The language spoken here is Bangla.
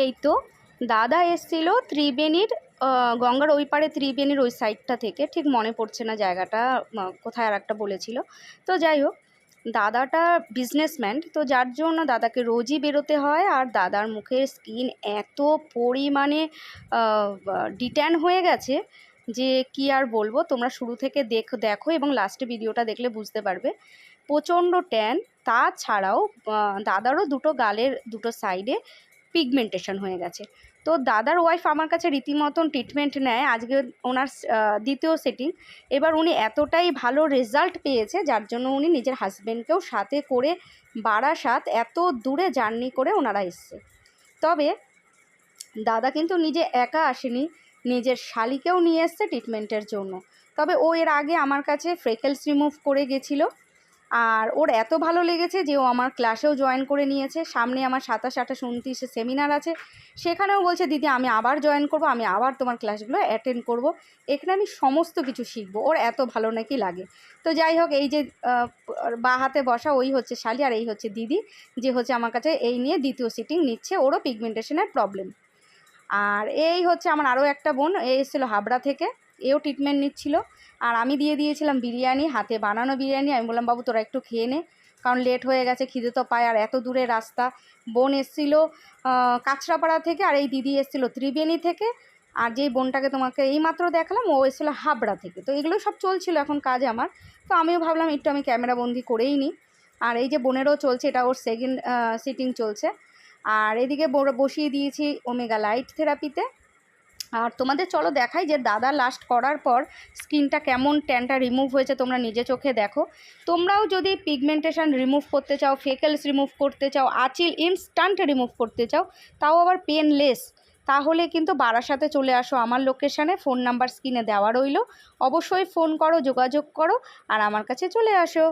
এই তো, দাদা এসছিল ত্রিবেণীর গঙ্গার ওই পারে ত্রিবেণীর ওই সাইডটা থেকে, ঠিক মনে পড়ছে না জায়গাটা কোথায় আর একটা বলেছিল। তো যাই হোক, দাদাটা বিজনেসম্যান তো যার জন্য দাদাকে রোজই বেরোতে হয়, আর দাদার মুখের স্কিন এত পরিমাণে ডিট্যান হয়ে গেছে যে কি আর বলব, তোমরা শুরু থেকে দেখ, দেখো এবং লাস্টে ভিডিওটা দেখলে বুঝতে পারবে। প্রচণ্ড ট্যান তাছাড়াও দাদারও দুটো গালের, দুটো সাইডে পিগমেন্টেশন হয়ে গেছে। তো দাদার ওয়াইফ আমার কাছে রীতিমতন ট্রিটমেন্ট নেয়। আজকে ওনার দ্বিতীয় সেটিং এবার উনি এতটাই ভালো রেজাল্ট পেয়েছে, যার জন্য উনি নিজের হাজব্যান্ডকেও সাথে করে বারাসাত এত দূরে জার্নি করে ওনারা এসছে। তবে দাদা কিন্তু নিজে একা আসেনি, নিজের শালিকেও নিয়ে এসছে ট্রিটমেন্টের জন্য। তবে ও এর আগে আমার কাছে ফ্রেকেলস রিমুভ করে গেছিল। আর ওর এত ভালো লেগেছে যে ও আমার ক্লাসেও জয়েন করে নিয়েছে। সামনে আমার সাতাশ, আঠাশ, উনত্রিশে সেমিনার আছে। সেখানেও বলছে, দিদি, আমি আবার জয়েন করব, আমি আবার তোমার ক্লাসগুলো অ্যাটেন্ড করব। এখানে আমি সমস্ত কিছু শিখব। ওর এত ভালো নাকি লাগে? তো যাই হোক, এই যে বা হাতে বসা ওই হচ্ছে শালি আর এই হচ্ছে দিদি, যে হচ্ছে আমার কাছে এই নিয়ে দ্বিতীয় সিটিং নিচ্ছে ওরও পিগমেন্টেশনের প্রবলেম আর এই হচ্ছে আমার আরও একটা বোন এ এসেছিল হাবড়া থেকে। এও ট্রিটমেন্ট নিচ্ছিল। আর আমি দিয়ে দিয়েছিলাম বিরিয়ানি, হাতে বানানো বিরিয়ানি। আমি বললাম, বাবু, তোরা একটু খেয়ে নে, কারণ লেট হয়ে গেছে, খিদে তো পায়। আর এত দূরে রাস্তা। বোন এসেছিল কাঁচরাপাড়া থেকে, আর এই দিদি এসেছিল ত্রিবেণী থেকে। আর যেই বোনটাকে তোমাকে এইমাত্র দেখালাম, ও এসেছিল হাবড়া থেকে। তো এগুলো সব চলছিল এখন কাজ আমার। তো আমিও ভাবলাম, একটু আমি ক্যামেরা বন্দি করেই নিই আর এই যে বোনেরও চলছে, এটা ওর সেকেন্ড সিটিং চলছে। আর এদিকে বসিয়ে দিয়েছি ওমেগা লাইট থেরাপিতে আর তোমাদের চলো দেখাই যে দাদা লাস্ট করার পর স্কিনটা কেমন ট্যানটা রিমুভ হয়েছে, তোমরা নিজে চোখে দেখো। তোমরাও যদি পিগমেন্টেশন রিমুভ করতে চাও ফেকেলস রিমুভ করতে চাও, আচিল ইনস্ট্যান্ট রিমুভ করতে চাও, তাও আবার পেনলেস তাহলে কিন্তু বারাসাতে চলে আসো আমার লোকেশানে ফোন নাম্বার স্ক্রিনে দেওয়া রইল। অবশ্যই ফোন করো, যোগাযোগ করো, আর আমার কাছে চলে আসো।